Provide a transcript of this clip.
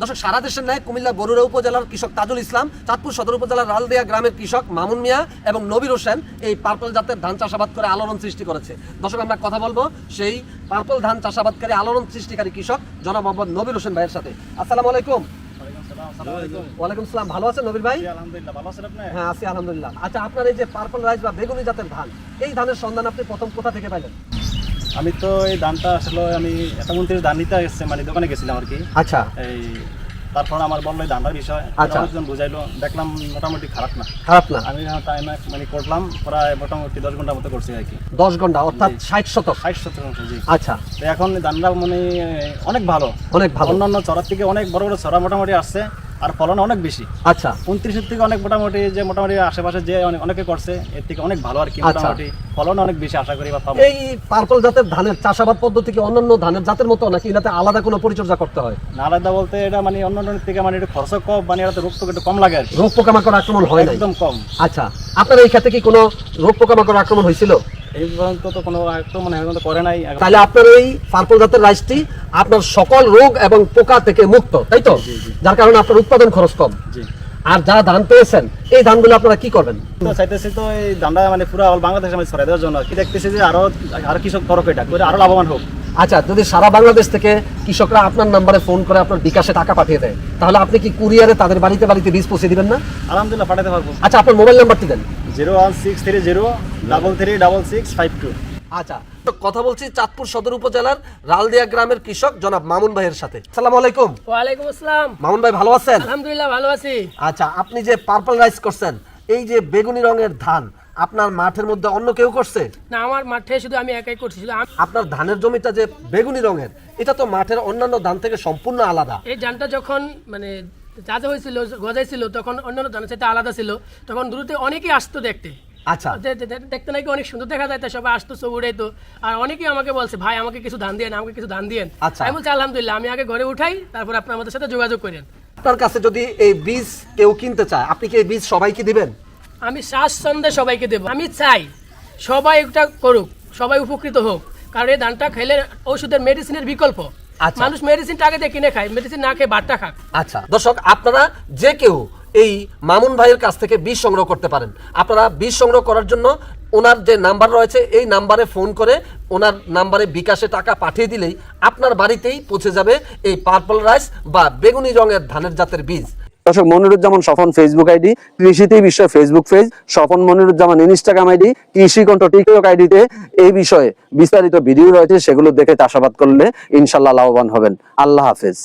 দর্শক সারা দেশের ন্যায় কুমিল্লা বরুড়া উপজেলার কৃষক তাজুল ইসলাম চাঁদপুর সদর উপজেলার রালদিয়া গ্রামের কৃষক মামুন মিয়া এবং নবীর হোসেন এই পার্পল জাতের ধান চাষাবাদ করে আলোড়ন সৃষ্টি করেছে। দর্শক আমরা কথা বলব সেই পার্পল ধান চাষাবাদকারী আলোড়ন সৃষ্টিকারী কৃষক জনাব মোহাম্মদ নবীর হোসেন ভাইয়ের সাথে। আসসালামু আলাইকুম। ওয়ালাইকুম আসসালাম ভালো আছেন নবীর ভাই? আলহামদুলিল্লাহ। ভালো আছেন আপনি? হ্যাঁ আছি আলহামদুলিল্লাহ। আচ্ছা আপনার এই যে পার্পল রাইস বা বেগুনি জাতের ধান এই ধানের সন্ধান আপনি প্রথম কোথা থেকে পাইলেন? আমি তো এই ধানটা আসলে আমি একটা মন্ত্রীর ধান নিতে এসেছি মানে দোকানে গেছিলাম আর কি। আচ্ছা। এই তারপর আমার বলল এই ধানটার বিষয়। আচ্ছা। অনেকজন বুঝাইলো দেখলাম মোটামুটি খারাপ না। খারাপ না। আমি টাইম মানে করলাম প্রায় মোটামুটি দশ ঘণ্টার মতো করছি আর কি। দশ ঘণ্টা অর্থাৎ ষাট শতক। ষাট অংশ জি। আচ্ছা। তো এখন ধানটা মানে অনেক ভালো। অনেক ভালো। অন্যান্য চড়ার থেকে অনেক বড় বড় চড়া মোটামুটি আসছে। আর ফলন অনেক বেশি। আচ্ছা। উনত্রিশের থেকে অনেক মোটামুটি যে মোটামুটি আশেপাশে যে অনেক- অনেকে করছে এর থেকে অনেক ভালো আর কি। আচ্ছা। মোটামুটি ফলন অনেক বেশি আশা করি বা এই পার্পল জাতের ধানের চাষাবাদ পদ্ধতি কি অন্যান্য ধানের জাতের মতো নাকি এটাতে আলাদা কোনো পরিচর্যা করতে হয়? না আলাদা বলতে এটা মানে অন্য অন্য থেকে মানে একটু খরচ কম মানে এটা রোগ টোক একটু কম লাগে আর রোগ পোকামাকড় আক্রমণ হয় একদম কম। আচ্ছা। আপনার এই ক্ষেত্রে কি কোনো রোগ পোকামাকড় আক্রমণ হয়েছিল? এই পর্যন্ত তো কোনো মানে এখন করে নাই। তাহলে আপনার এই পার্পল জাতের রাইসটি আপনার সকল রোগ এবং পোকা থেকে মুক্ত তাই তো। যার কারণে আপনার উৎপাদন খরচ কম। আর যারা ধান পেয়েছেন এই ধানগুলো আপনারা কি করবেন? তো চাইতেছি তো এই দামটা মানে পুরো বাংলাদেশে আমি ছড়াই দেওয়ার জন্য। কি দেখতেছি যে আরও আরও কৃষক করক এটা করে আরও লাভবান হোক। আচ্ছা যদি সারা বাংলাদেশ থেকে কৃষকরা আপনার নাম্বারে ফোন করে আপনার বিকাশে টাকা পাঠিয়ে দেয় তাহলে আপনি কি কুরিয়ারে তাদের বাড়িতে বাড়িতে বীজ পৌঁছে দিবেন না? আলহামদুলিল্লাহ পাঠাতে পারব। আচ্ছা আপনার মোবাইল নাম্বারটি দেন। Zero one six three zero double three double six five two আচ্ছা তো কথা বলছি চাঁদপুর সদর উপজেলার রালদিয়া গ্রামের কৃষক জনাব মামুন ভাইয়ের সাথে। আসসালামু আলাইকুম। ওয়ালাইকুম আসসালাম। মামুন ভাই ভালো আছেন? আলহামদুলিল্লাহ ভালো আছি। আচ্ছা আপনি যে পার্পল রাইস করছেন এই যে বেগুনি রঙের ধান আপনার মাঠের মধ্যে অন্য কেউ করছে? না আমার মাঠে শুধু আমি একাই করছি শুধু আমি আপনার ধানের জমিটা যে বেগুনি রঙের এটা তো মাঠের অন্যান্য ধান থেকে সম্পূর্ণ আলাদা। এই ধানটা যখন মানে যাতে হয়েছিল গজাইছিল তখন অন্যান্য ধানের সাথে আলাদা ছিল তখন দূরতে অনেকেই আসতো দেখতে। আচ্ছা। দেখতে নাকি অনেক সুন্দর দেখা যায় সবাই আসতো সব উড়াইতো। আর অনেকেই আমাকে বলছে ভাই আমাকে কিছু ধান দিয়ে আমাকে কিছু ধান দিয়েন। আচ্ছা। আমি বলছি আলহামদুলিল্লাহ আমি আগে ঘরে উঠাই তারপর আপনি আমাদের সাথে যোগাযোগ করেন। আপনার কাছে যদি এই বীজ কেউ কিনতে চায় আপনি কি এই বীজ সবাইকে দিবেন? আমি স্বাচ্ছন্দ্যে সবাইকে দেবো। আমি চাই সবাই এটা করুক সবাই উপকৃত হোক। কারণ এই ধানটা খেলে ওষুধের মেডিসিনের বিকল্প। মানুষ মেডিসিনটা আগে দিয়ে কিনে খায় মেডিসিন না খেয়ে বাট্টা খাক। আচ্ছা দর্শক আপনারা যে কেউ এই মামুন ভাইয়ের কাছ থেকে বীজ সংগ্রহ করতে পারেন। আপনারা বীজ সংগ্রহ করার জন্য ওনার যে নাম্বার রয়েছে এই নাম্বারে ফোন করে ওনার নাম্বারে বিকাশে টাকা পাঠিয়ে দিলেই আপনার বাড়িতেই পৌঁছে যাবে এই পার্পল রাইস বা বেগুনি রঙের ধানের জাতের বীজ। দর্শক, মনিরুজ্জামান স্বপন ফেসবুক আইডি কৃষিতে বিষয়ে Facebook page Swapan Moniruzzaman Instagram ID Krishi Kantha TikTok আইডিতে এই বিষয়ে বিস্তারিত ভিডিও রয়েছে, সেগুলো দেখে চাষাবাদ করলে ইনশাল্লাহ লাভবান হবেন। আল্লাহ হাফেজ।